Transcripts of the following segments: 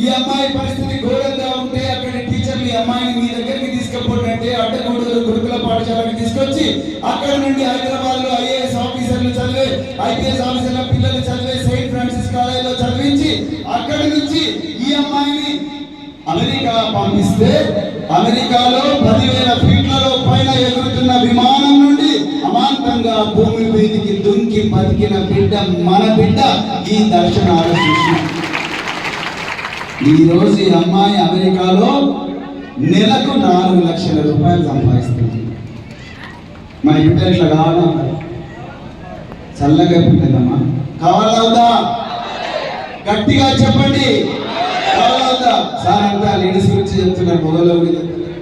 ఈ అమ్మాయి పరిస్థితి ఘోరంగా ఉంటే అక్కడ టీచర్లు ఈ అమ్మాయిని మీ దగ్గరికి తీసుకుపోయినట్టే అడ్డగూడూరు గురుకుల పాఠశాలకు తీసుకొచ్చి అక్కడ నుండి హైదరాబాద్లో ఐఏఎస్ ఆఫీసర్లు చదివే ఐపీఎస్ ఆఫీసర్ల పిల్లలు చదివే సెయింట్ ఫ్రాన్సిస్ కాలేజీలో చదివించి అక్కడి నుంచి ఈ అమ్మాయిని అమెరికా పంపిస్తే అమెరికాలో పదివేల ఫీట్లలో పైన ఎగురుతున్న విమానం నుండి అమాంతంగా భూమి మీదికి దుంకి బతికిన బిడ్డ మన బిడ్డ ఈ దర్శనాలు చూసిన ఈ రోజు ఈ అమ్మాయి అమెరికాలో నెలకు నాలుగు లక్షల రూపాయలు సంపాదిస్తుంది. మా బిడ్డ ఇట్లా కావాలా? చల్లగా పుట్టిందమ్మా. కావాలా గట్టిగా చెప్పండి. కావాలా సార్ అంతా లేడీస్ గురించి చెప్తున్నారు మొగలో చెప్తున్నారు.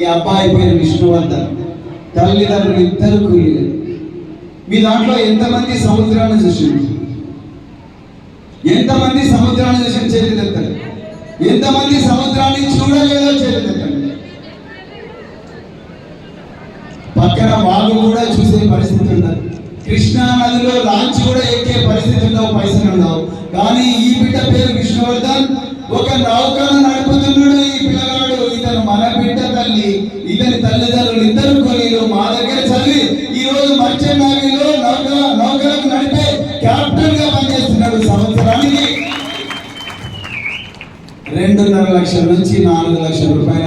ఈ అబ్బాయి పేరు విష్ణువర్ధన్. తల్లిదండ్రులు ఇద్దరు కూలీలు. మీ దాంట్లో ఎంతమంది సముద్రాన్ని చూసింది ఎంతమంది సముద్రాన్ని చూసిన చేతులెత్తారు ఎంతమంది సముద్రాన్ని చూడలేదో చేతులెత్తండి పక్కన వాళ్ళు కూడా చూసే పరిస్థితి ఉండదు. కృష్ణా నదిలో లాంచ్ కూడా ఎక్కే పరిస్థితి ఉండవు పైసలు ఉండవు. కానీ ఈ బిడ్డ పేరు విష్ణువర్ధన్ ఒక నౌకను నడుపుతున్నాడు ఈ పిల్లగాడు. ఇతను మన బిడ్డ తల్లి ఇతని తల్లిదండ్రులు ఇద్దరు కొలీలు మా దగ్గర చదివి ఈ రోజు మర్చెంట్ రెండున్నర లక్షల నుంచి నాలుగు లక్షల రూపాయల